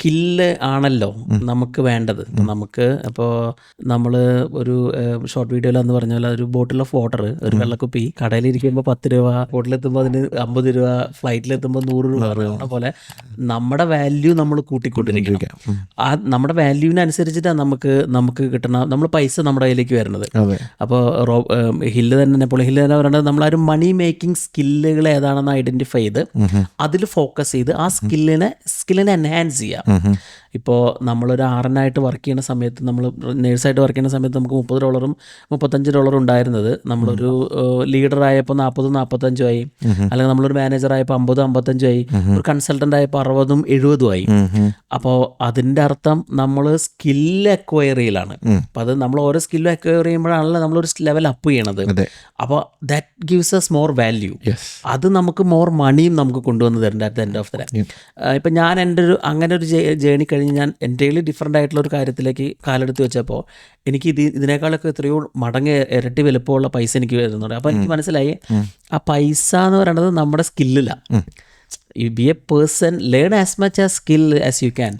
Skill ആണല്ലോ നമുക്ക് വേണ്ടത്. നമുക്ക് ഇപ്പോൾ നമ്മൾ ഒരു ഷോർട്ട് വീഡിയോയിൽ എന്ന് പറഞ്ഞ പോലെ ഒരു ബോട്ടിൽ ഓഫ് വാട്ടർ ഒരു വെള്ളക്കുപ്പി. കടയിൽ ഇരിക്കുമ്പോൾ പത്ത് രൂപ ബോട്ടിലെത്തുമ്പോൾ അതിന് അമ്പത് രൂപ ഫ്ലൈറ്റിലെത്തുമ്പോൾ നൂറ് രൂപ പോലെ നമ്മുടെ വാല്യൂ നമ്മൾ കൂട്ടിക്കൊണ്ടിരിക്കുക ആ നമ്മുടെ വാല്യൂവിനനുസരിച്ചിട്ടാണ് നമുക്ക് നമുക്ക് കിട്ടണ നമ്മൾ പൈസ നമ്മുടെ കയ്യിലേക്ക് വരുന്നത്. അപ്പോൾ റോ ഹില്ല് തന്നെ പോലെ ഹില്ല് തന്നെ പറയുന്നത് ആരും മണി മേക്കിംഗ് സ്കില്ലുകൾ ഏതാണെന്ന് ഐഡന്റിഫൈ ചെയ്ത് അതിൽ ഫോക്കസ് ചെയ്ത് ആ സ്കില്ലിനെ സ്കില്ലിനെ എൻഹാൻസ് ചെയ്യാം. ഇപ്പോൾ നമ്മളൊരു ആറിനായിട്ട് വർക്ക് ചെയ്യുന്ന സമയത്ത് നമ്മൾ നേഴ്സായിട്ട് വർക്ക് ചെയ്യുന്ന സമയത്ത് നമുക്ക് മുപ്പത് ഡോളറും മുപ്പത്തഞ്ച് ഡോളറും ഉണ്ടായിരുന്നത്. നമ്മളൊരു ലീഡർ ആയപ്പോൾ നാൽപ്പതും നാൽപ്പത്തഞ്ചും ആയി. അല്ലെങ്കിൽ നമ്മളൊരു മാനേജർ ആയപ്പോൾ അമ്പതും അമ്പത്തഞ്ചും ആയി. ഒരു കൺസൾട്ടന്റ് ആയപ്പോൾ അറുപതും എഴുപതും ആയി. അപ്പോൾ അതിന്റെ അർത്ഥം നമ്മൾ സ്കില്ല് അക്വയറിയിലാണ് അപ്പോൾ അത് നമ്മൾ ഓരോ സ്കില്ലും അക്വയർ ചെയ്യുമ്പോഴാണല്ലോ നമ്മളൊരു ലെവൽ അപ്പ് ചെയ്യണത്. അപ്പോൾ that gives us more value അത് നമുക്ക് മോർ മണിയും നമുക്ക് കൊണ്ടുവന്ന് തരുന്നുണ്ട് at the end of the ഇപ്പം ഞാൻ എന്റെ ഒരു അങ്ങനെ ഒരു ജേണി കഴിഞ്ഞ് ഞാൻ എന്റെ ഡിഫറെന്റ് ആയിട്ടുള്ള ഒരു കാര്യത്തിലേക്ക് കാലെടുത്ത് വെച്ചപ്പോൾ എനിക്ക് ഇത് ഇതിനേക്കാളൊക്കെ എത്രയോ മടങ്ങ് ഇരട്ടി വലുപ്പമുള്ള പൈസ എനിക്ക് വരുന്നുണ്ട്. അപ്പോൾ എനിക്ക് മനസ്സിലായി ആ പൈസ എന്ന് പറയുന്നത് നമ്മുടെ സ്കില്ലിലാണ് you be a person learn as much ആ സ്കിൽ ആസ് യു ക്യാൻ